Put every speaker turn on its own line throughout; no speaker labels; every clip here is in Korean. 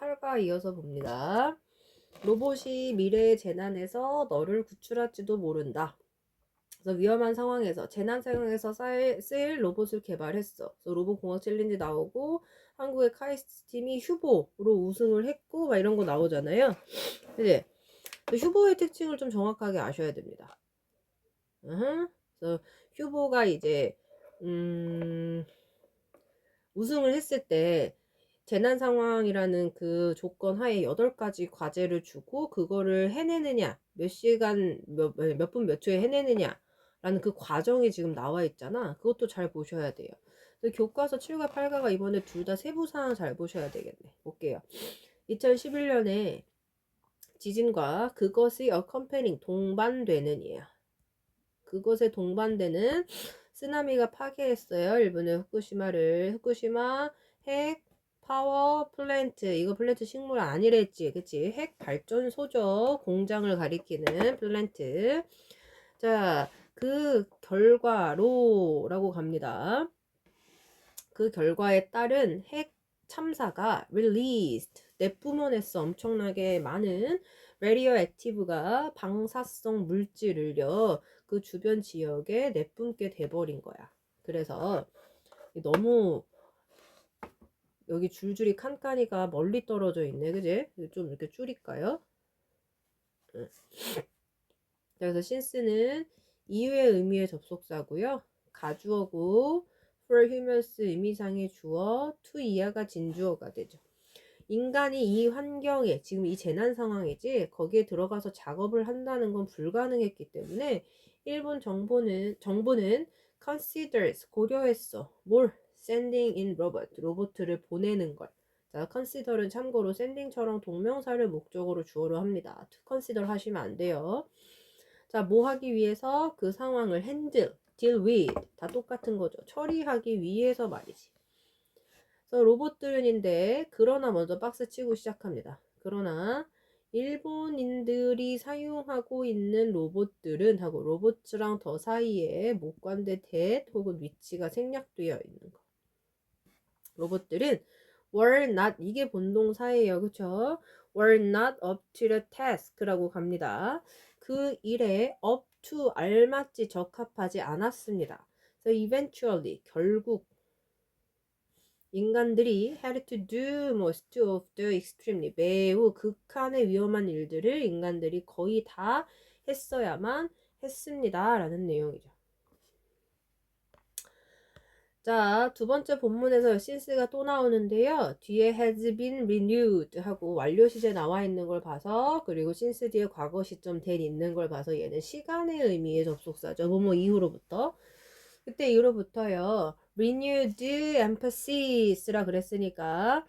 8과 이어서 봅니다. 로봇이 미래의 재난에서 너를 구출할지도 모른다. 그래서 위험한 상황에서 재난 상황에서 쓰일 로봇을 개발했어. 그래서 로봇 공학 챌린지 나오고 한국의 카이스트 팀이 휴보로 우승을 했고 막 이런 거 나오잖아요. 그 휴보의 특징을 좀 정확하게 아셔야 됩니다. 으흠. 그래서 휴보가 이제 음, 우승을 했을 때 재난 상황이라는 그 조건 하에 8가지 과제를 주고 그거를 해내느냐, 몇 시간, 몇, 몇 분, 몇 초에 해내느냐, 라는 그 과정이 지금 나와 있잖아. 그것도 잘 보셔야 돼요. 교과서 7과 8가가 이번에 둘 다 세부 사항 잘 보셔야 되겠네. 볼게요. 2011년에 지진과 그것이 accompanying 동반되는 이에요. 그것에 동반되는 쓰나미가 파괴했어요. 일본의 후쿠시마를 후쿠시마 핵 파워 플랜트 이거 플랜트 식물 아니랬지 그치? 핵 발전소죠. 공장을 가리키는 플랜트. 자 그 결과로 라고 갑니다. 그 결과에 따른 핵 참사가 released. 내뿜어냈어. 엄청나게 많은 radioactive가 방사성 물질을요 그 주변 지역에 내뿜게 돼버린 거야. 그래서 너무 여기 줄줄이 칸칸이가 멀리 떨어져 있네. 그지? 좀 이렇게 줄일까요? 그래서 신스는 이유의 의미의 접속사고요. 가주어고 for humans 의미상의 주어 to 이하가 진주어가 되죠. 인간이 이 환경에 지금 이 재난 상황이지 거기에 들어가서 작업을 한다는 건 불가능했기 때문에 일본 정부는 정부는 considers 고려했어. 뭘 sending in robot 로봇을 보내는 걸. 자, consider은 참고로 sending처럼 동명사를 목적으로 주어로 합니다. to consider 하시면 안 돼요. 자, 뭐 하기 위해서 그 상황을 handle, deal with 다 똑같은 거죠. 처리하기 위해서 말이지. 그래서 로봇들은인데 그러나 먼저 박스 치고 시작합니다. 그러나 일본인들이 사용하고 있는 로봇들은 하고 로봇이랑 더 사이에 목관대 대 혹은 위치가 생략되어 있는 거. 로봇들은 were not 이게 본동사예요. 그쵸? were not up to the task라고 갑니다. 그 일에 up to 알맞지 적합하지 않았습니다. So eventually 결국 인간들이 had to do most of the extremely 매우 극한의 위험한 일들을 인간들이 거의 다 했어야만 했습니다. 라는 내용이죠. 자, 두 번째 본문에서 since가 또 나오는데요. 뒤에 has been renewed 하고 완료 시제 나와 있는 걸 봐서 그리고 since 뒤에 과거 시점 된 있는 걸 봐서 얘는 시간의 의미의 접속사죠. 뭐뭐 이후로부터. 그때 이후로부터요. renewed emphasis,라 그랬으니까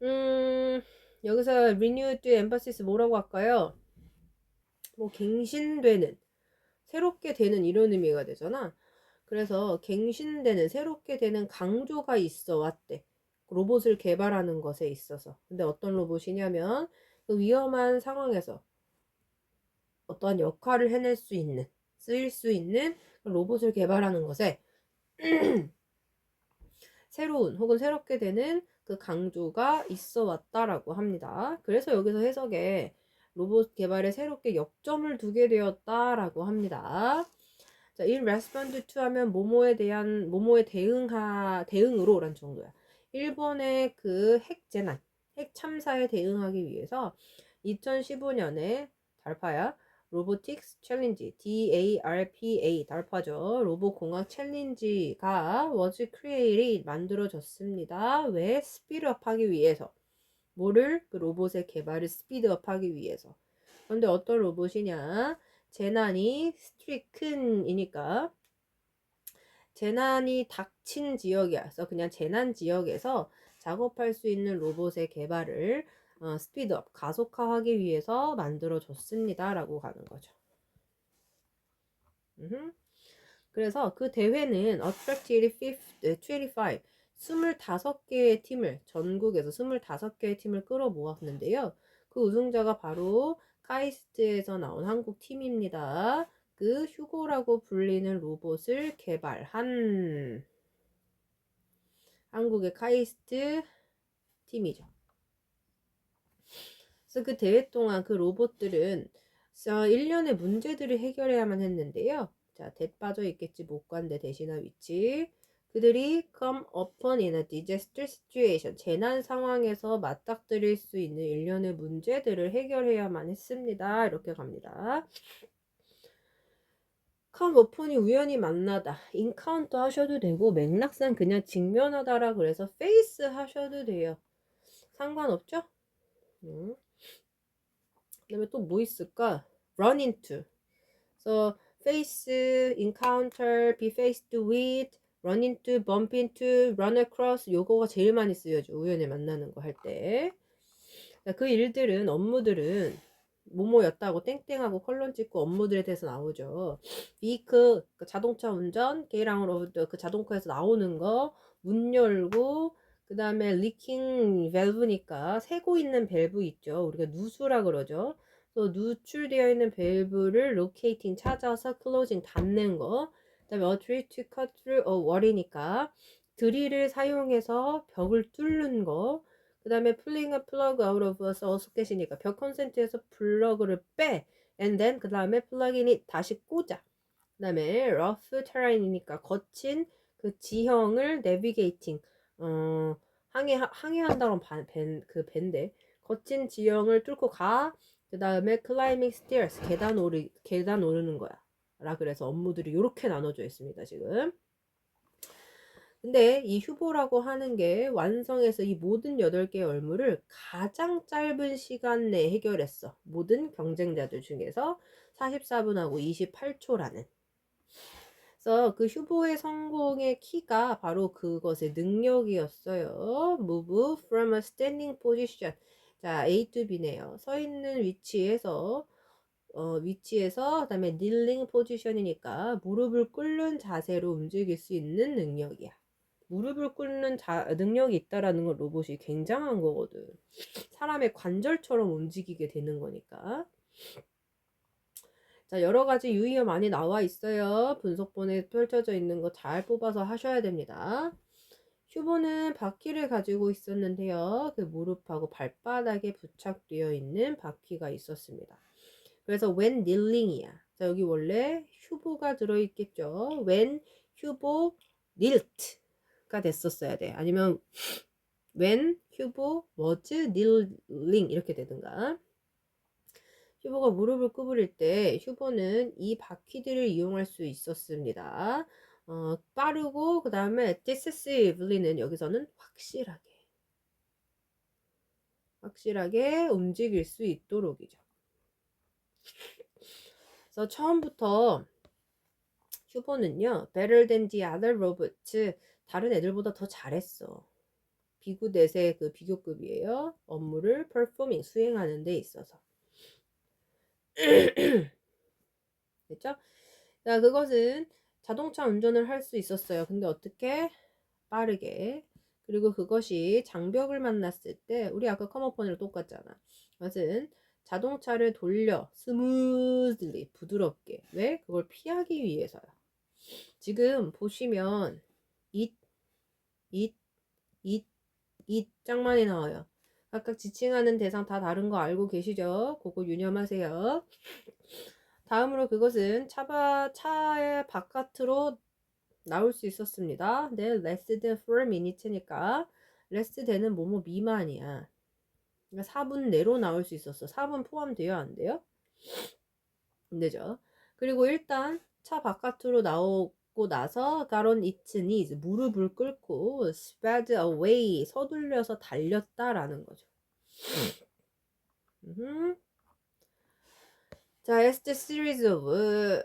음, 여기서 renewed emphasis 뭐라고 할까요? 뭐 갱신되는 새롭게 되는 이런 의미가 되잖아. 그래서 갱신되는 새롭게 되는 강조가 있어 왔대. 로봇을 개발하는 것에 있어서. 근데 어떤 로봇이냐면 그 위험한 상황에서 어떠한 역할을 해낼 수 있는 쓰일 수 있는 로봇을 개발하는 것에 새로운 혹은 새롭게 되는 그 강조가 있어 왔다라고 합니다. 그래서 여기서 해석에 로봇 개발에 새롭게 역점을 두게 되었다라고 합니다. 자, in respond to 하면 모모에 대한 모모에 대응하 대응으로란 정도야. 일본의 그 핵 재난, 핵 참사에 대응하기 위해서 2015년에 달파야 로보틱스 챌린지 DARPA 달파죠. 로봇 공학 챌린지가 was created 만들어졌습니다. 왜 스피드업 하기 위해서. 뭐를 그 로봇의 개발을 스피드업 하기 위해서. 그런데 어떤 로봇이냐? 재난이 스트리큰이니까 재난이 닥친 지역이야. 그래서 그냥 재난 지역에서 작업할 수 있는 로봇의 개발을 어, 스피드업, 가속화하기 위해서 만들어졌습니다. 라고 가는 거죠. 음흠. 그래서 그 대회는 Attracted 25, 25개의 팀을, 전국에서 25개의 팀을 끌어 모았는데요. 그 우승자가 바로 카이스트에서 나온 한국 팀입니다. 그 휴고라고 불리는 로봇을 개발한 한국의 카이스트 팀이죠. 그래서 그 대회 동안 그 로봇들은 1년의 문제들을 해결해야만 했는데요. 자, 대 빠져 있겠지 목관대 대신한 위치. 그들이 come upon in a disaster situation 재난 상황에서 맞닥뜨릴 수 있는 일련의 문제들을 해결해야만 했습니다. 이렇게 갑니다. come upon이 우연히 만나다 encounter 하셔도 되고 맥락상 그냥 직면하다라 그래서 face 하셔도 돼요. 상관없죠? 음. 그 다음에 또 뭐 있을까? run into. So face, encounter, be faced with, run into, bump into, run across 요거가 제일 많이 쓰여져. 우연히 만나는 거 할 때. 그 일들은 업무들은 뭐뭐였다고 땡땡하고 컬럼 찍고 업무들에 대해서 나오죠. 비크 그 자동차 운전, 게이랑으로 그 자동차에서 나오는 거, 문 열고 그 다음에 리킹 밸브니까 새고 있는 밸브 있죠. 우리가 누수라 그러죠. 또 누출되어 있는 밸브를 로케이팅 찾아서 클로징 닫는 거. 그다음에 a drill to cut through a wall이니까 드릴을 사용해서 벽을 뚫는 거. 그 다음에 pulling a plug out of a socket이니까 벽 컨센트에서 플러그를 빼. and then 그 다음에 플러그인이 다시 꽂아. 그 다음에 rough terrain이니까 거친 그 지형을 navigating 어, 항해 항해한다는 그 밴데 거친 지형을 뚫고 가. 그 다음에 climbing stairs 계단 오르 계단 오르는 거야. 라 그래서 업무들이 이렇게 나눠져 있습니다. 지금. 근데 이 휴보라고 하는 게 완성해서 이 모든 8개의 업무를 가장 짧은 시간 내에 해결했어. 모든 경쟁자들 중에서 44분하고 28초라는. 그래서 그 휴보의 성공의 키가 바로 그것의 능력이었어요. Move from a standing position. 자, A to B네요. 서 있는 위치에서 어, 위치에서 그다음에 kneeling 포지션이니까 무릎을 꿇는 자세로 움직일 수 있는 능력이야. 무릎을 꿇는 자, 능력이 있다라는 건 로봇이 굉장한 거거든. 사람의 관절처럼 움직이게 되는 거니까. 자, 여러 가지 유의어 많이 나와 있어요. 분석본에 펼쳐져 있는 거 잘 뽑아서 하셔야 됩니다. 휴보는 바퀴를 가지고 있었는데요. 그 무릎하고 발바닥에 부착되어 있는 바퀴가 있었습니다. 그래서 when kneeling이야. 자, 여기 원래 휴보가 들어있겠죠. when 휴보 knilt가 됐었어야 돼. 아니면 when 휴보 was kneeling 이렇게 되든가. 휴보가 무릎을 구부릴 때 휴보는 이 바퀴들을 이용할 수 있었습니다. 어, 빠르고 그 다음에 decisively는 여기서는 확실하게 확실하게 움직일 수 있도록이죠. 그래서 처음부터 휴보는요 better than the other robots 다른 애들보다 더 잘했어. 비구 넷의 그 비교급이에요. 업무를 performing 수행하는 데 있어서. 됐죠? 자, 그것은 자동차 운전을 할 수 있었어요. 근데 어떻게? 빠르게. 그리고 그것이 장벽을 만났을 때, 우리 아까 커머폰이랑 똑같잖아. 그것은 자동차를 돌려 스무즈리 부드럽게. 왜? 그걸 피하기 위해서요. 지금 보시면 it, it, it, it 짱 많이 나와요. 각각 지칭하는 대상 다 다른 거 알고 계시죠? 그거 유념하세요. 다음으로 그것은 차바, 차의 바깥으로 나올 수 있었습니다. 네, less than 4 minutes니까 less than은 뭐뭐 미만이야. 그러니까 4분 내로 나올 수 있었어. 4분 포함되어 안 돼요? 안 되죠. 그리고 일단 차 바깥으로 나오고 나서 가론 knees 무릎을 꿇고 sped away 서둘려서 달렸다라는 거죠. 음. 자, the series of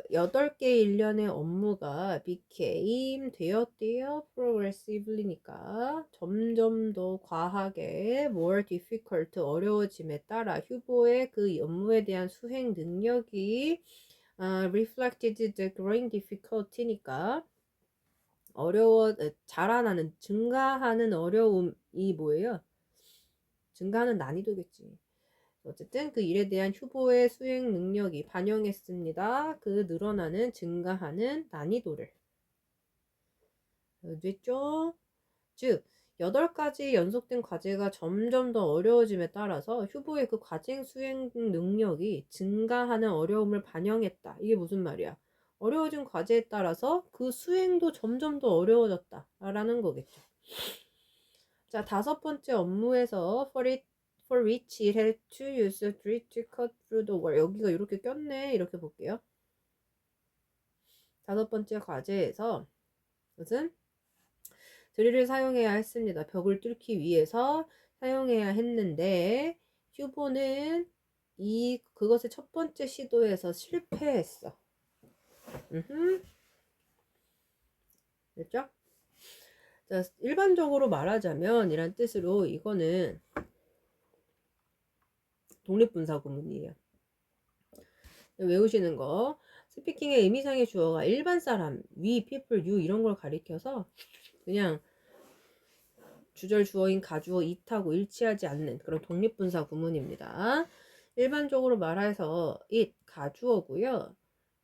8개 일련의 업무가 became 되었대요. progressively니까 점점 더 과하게 more difficult 어려워짐에 따라 휴보의 그 업무에 대한 수행 능력이 uh, reflected the growing difficulty니까 어려워 자라나는 증가하는 어려움이 뭐예요? 증가하는 난이도겠지. 어쨌든 그 일에 대한 휴보의 수행 능력이 반영했습니다. 그 늘어나는 증가하는 난이도를. 됐죠? 즉, 여덟 가지 연속된 과제가 점점 더 어려워짐에 따라서 휴보의 그 과제 수행 능력이 증가하는 어려움을 반영했다. 이게 무슨 말이야? 어려워진 과제에 따라서 그 수행도 점점 더 어려워졌다. 라는 거겠죠. 자, 다섯 번째 업무에서 for it for which it had to use a drill to cut through the wall. 여기가 이렇게 꼈네. 이렇게 볼게요. 다섯 번째 과제에서 무슨 드릴을 사용해야 했습니다. 벽을 뚫기 위해서 사용해야 했는데 휴보는 이 그것의 첫 번째 시도에서 실패했어. 음흠. 됐죠? 자, 일반적으로 말하자면 이란 뜻으로 이거는 독립분사 구문이에요. 외우시는 거. 스피킹의 의미상의 주어가 일반 사람, we, people, you 이런 걸 가리켜서 그냥 주절 주어인 가주어 it하고 일치하지 않는 그런 독립분사 구문입니다. 일반적으로 말해서 it 가주어고요.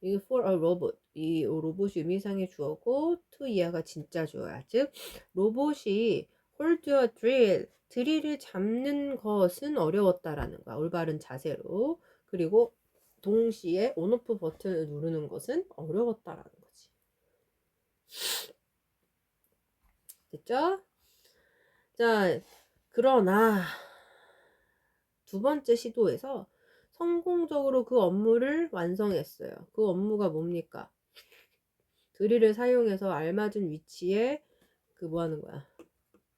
이 for a robot 이 로봇이 의미상의 주어고 to 이하가 진짜 주어야. 즉 로봇이 hold a drill 드릴을 잡는 것은 어려웠다라는 거야. 올바른 자세로. 그리고 동시에 온오프 버튼을 누르는 것은 어려웠다라는 거지. 됐죠? 자, 그러나 두 번째 시도에서 성공적으로 그 업무를 완성했어요. 그 업무가 뭡니까? 드릴을 사용해서 알맞은 위치에 그 뭐 하는 거야?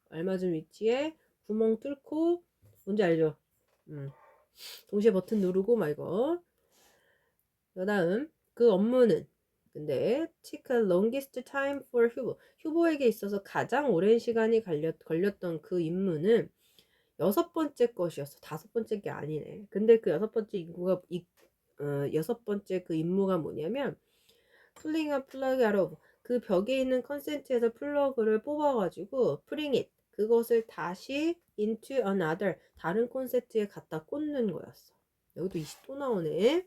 알맞은 위치에 구멍 뚫고 뭔지 알죠? 음. 동시에 버튼 누르고 막 이거. 그 다음 그 업무는 근데 a longest time for 휴보. 휴보에게 있어서 가장 오랜 시간이 걸렸, 걸렸던 그 임무는 여섯 번째 것이었어. 다섯 번째 게 아니네. 근데 그 여섯 번째 임무가 이, 어, 여섯 번째 그 임무가 뭐냐면 a plug out of 그 벽에 있는 컨센트에서 플러그를 뽑아가지고 it 그것을 다시 into another 다른 콘센트에 갖다 꽂는 거였어. 여기도 20또 나오네.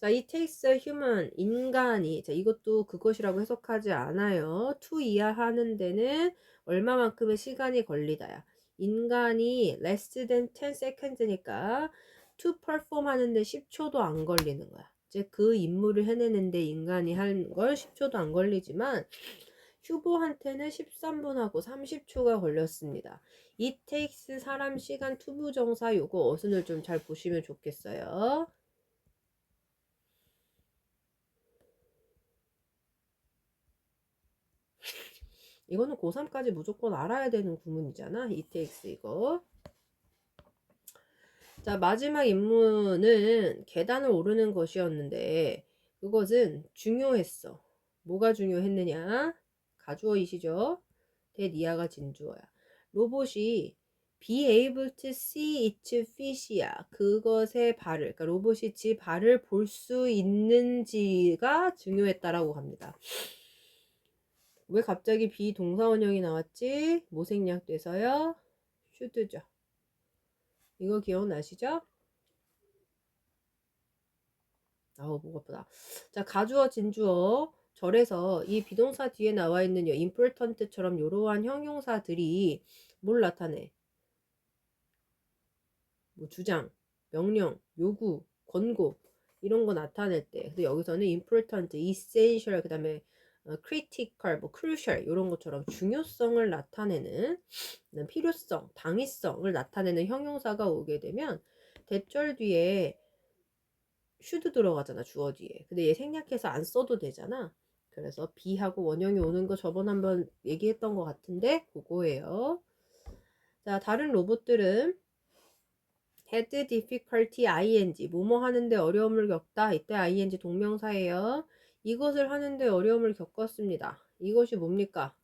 자, it takes a human 인간이 자 이것도 그것이라고 해석하지 않아요. to 이하 하는 데는 얼마만큼의 시간이 걸리다야. 인간이 less than 10 seconds니까 to perform 하는데 10초도 안 걸리는 거야. 이제 그 임무를 해내는데 인간이 한 걸 10초도 안 걸리지만 휴보한테는 13분하고 30초가 걸렸습니다. it takes 사람 시간 투부 정사 요거 어순을 좀 잘 보시면 좋겠어요. 이거는 고3까지 무조건 알아야 되는 구문이잖아. it takes 이거. 자, 마지막 임무는 계단을 오르는 것이었는데 그것은 중요했어. 뭐가 중요했느냐? 가주어이시죠? 대니아가 진주어야. 로봇이 be able to see its fish야. 그것의 발을, 그러니까 로봇이 지 발을 볼 수 있는지가 중요했다라고 합니다. 왜 갑자기 비동사원형이 나왔지? 모생략 돼서요. 슈드죠. 이거 기억나시죠? 아우 목 아프다. 자 가주어 진주어 절에서 이 비동사 뒤에 나와 있는 important처럼 이러한 형용사들이 뭘 나타내? 뭐 주장, 명령, 요구, 권고 이런 거 나타낼 때 근데 여기서는 important, essential 그다음에 어, critical, 뭐 crucial 이런 것처럼 중요성을 나타내는 필요성, 당위성을 나타내는 형용사가 오게 되면 대절 뒤에 should 들어가잖아 주어 뒤에. 근데 얘 생략해서 안 써도 되잖아. 그래서 B하고 원형이 오는 거 저번 한번 얘기했던 것 같은데 그거예요. 자 다른 로봇들은 had difficulty ing 뭐뭐 하는데 어려움을 겪다 이때 ing 동명사예요. 이것을 하는데 어려움을 겪었습니다. 이것이 뭡니까?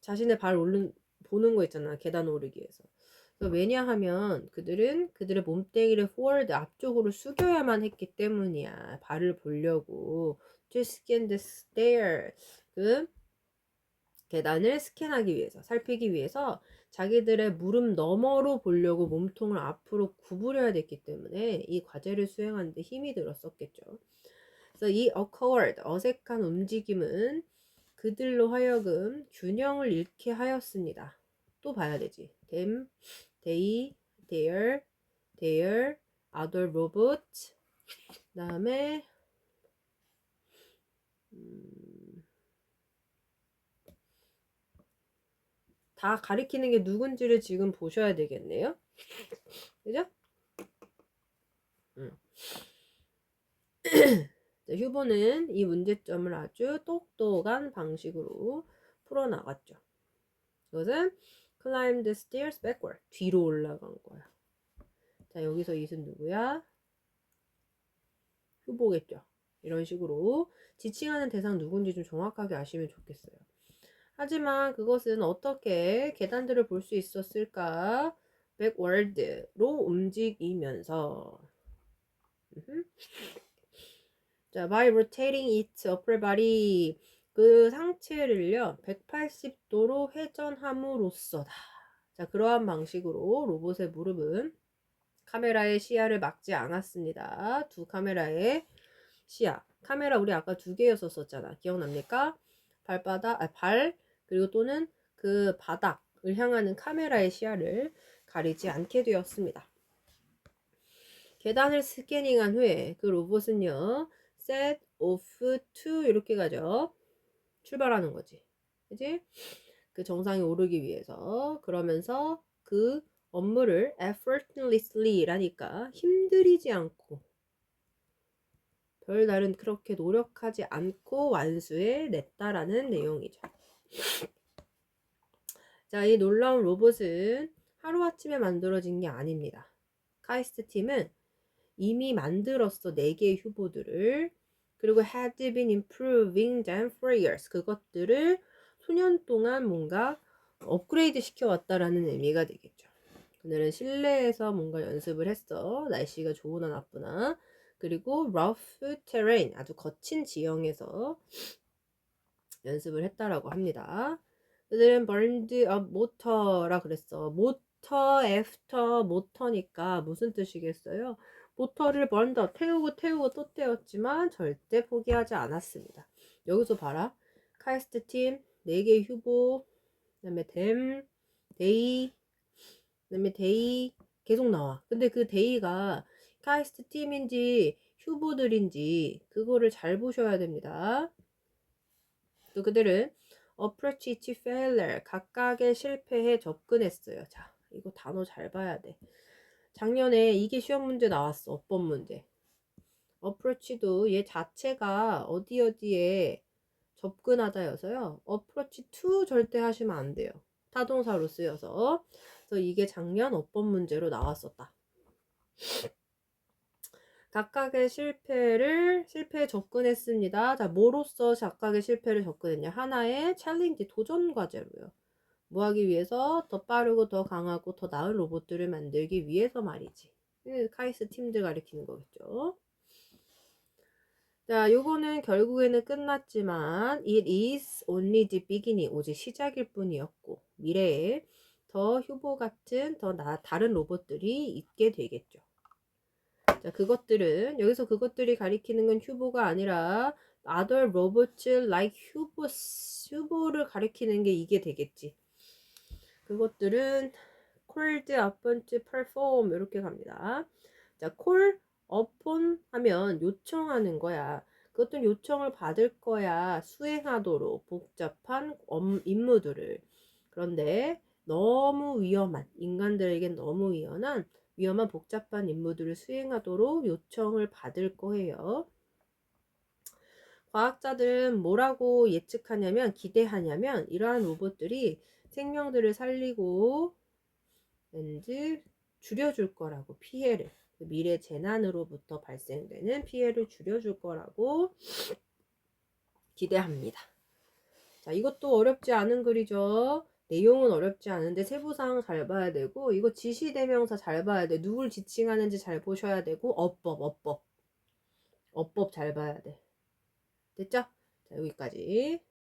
자신의 발 오른 보는 거 있잖아. 계단 오르기 위해서. 왜냐하면 그들은 그들의 몸뚱이를 forward 앞쪽으로 숙여야만 했기 때문이야. 발을 보려고. to scan the stair. 그 계단을 스캔하기 위해서, 살피기 위해서 자기들의 무릎 너머로 보려고 몸통을 앞으로 구부려야 됐기 때문에 이 과제를 수행하는데 힘이 들었었겠죠. 그래서 이 awkward, 어색한 움직임은 그들로 하여금 균형을 잃게 하였습니다. 또 봐야 되지. Them, they, their, their, other robots. 그 다음에 음, 다 가리키는 게 누군지를 지금 보셔야 되겠네요. 그죠? 음. 자, 휴보는 이 문제점을 아주 똑똑한 방식으로 풀어나갔죠. 그것은 climb the stairs backward. 뒤로 올라간 거야. 자, 여기서 이은 누구야? 휴보겠죠. 이런 식으로 지칭하는 대상 누군지 좀 정확하게 아시면 좋겠어요. 하지만 그것은 어떻게 계단들을 볼 수 있었을까? backward로 움직이면서. 자, by rotating its upper body 그 상체를요 180도로 회전함으로써다. 자, 그러한 방식으로 로봇의 무릎은 카메라의 시야를 막지 않았습니다. 두 카메라의 시야. 카메라 우리 아까 두 개였었잖아. 기억납니까? 발바닥, 아, 발 그리고 또는 그 바닥을 향하는 카메라의 시야를 가리지 않게 되었습니다. 계단을 스캐닝한 후에 그 로봇은요, set off to 이렇게 가죠. 출발하는 거지. 그지? 그 정상에 오르기 위해서. 그러면서 그 업무를 effortlessly 라니까 힘들이지 않고 별다른 그렇게 노력하지 않고 완수해 냈다라는 내용이죠. 자, 이 놀라운 로봇은 하루아침에 만들어진 게 아닙니다. 카이스트 팀은 이미 만들었어 4개의 휴보들을 그리고 had been improving them for years 그것들을 수년 동안 뭔가 업그레이드 시켜왔다라는 의미가 되겠죠. 그들은 실내에서 뭔가 연습을 했어. 날씨가 좋으나 나쁘나. 그리고 rough terrain 아주 거친 지형에서 연습을 했다라고 합니다. 그들은 burned up motor라 그랬어. 모터 after 모터니까 무슨 뜻이겠어요? 모터를 먼저 태우고 태우고 또 태웠지만 절대 포기하지 않았습니다. 여기서 봐라. 카이스트 팀 4개의 휴보 그 다음에 댐, 데이 그 다음에 데이 계속 나와. 근데 그 데이가 카이스트 팀인지 휴보들인지 그거를 잘 보셔야 됩니다. 또 그들은 approach to failure 각각의 실패에 접근했어요. 자, 이거 단어 잘 봐야 돼. 작년에 이게 시험 문제 나왔어. 어법 문제. approach도 얘 자체가 어디 어디에 접근하다여서요. approach to 절대 하시면 안 돼요. 타동사로 쓰여서. 그래서 이게 작년 어법 문제로 나왔었다. 각각의 실패를 실패에 접근했습니다. 자, 뭐로써 각각의 실패를 접근했냐? 하나의 챌린지 도전 과제로요. 뭐 하기 위해서 더 빠르고 더 강하고 더 나은 로봇들을 만들기 위해서 말이지. 카이스 팀들 가리키는 거겠죠. 자, 요거는 결국에는 끝났지만 it is only the beginning. 오직 시작일 뿐이었고 미래에 더 휴보 같은 더 나, 다른 로봇들이 있게 되겠죠. 자, 그것들은 여기서 그것들이 가리키는 건 휴보가 아니라 other robots like 휴보 휴보를 가리키는 게 이게 되겠지. 그것들은 upon to perform 이렇게 갑니다. 자, call upon 하면 요청하는 거야. 그것들은 요청을 받을 거야. 수행하도록 복잡한 임무들을. 그런데 너무 위험한 인간들에겐 너무 위험한 위험한 복잡한 임무들을 수행하도록 요청을 받을 거예요. 과학자들은 뭐라고 예측하냐면 기대하냐면 이러한 로봇들이 생명들을 살리고 왠지 줄여줄 거라고 피해를 그 미래 재난으로부터 발생되는 피해를 줄여줄 거라고 기대합니다. 자, 이것도 어렵지 않은 글이죠. 내용은 어렵지 않은데 세부사항 잘 봐야 되고 이거 지시대명사 잘 봐야 돼. 누굴 지칭하는지 잘 보셔야 되고 어법 어법 어법 잘 봐야 돼. 됐죠? 자 여기까지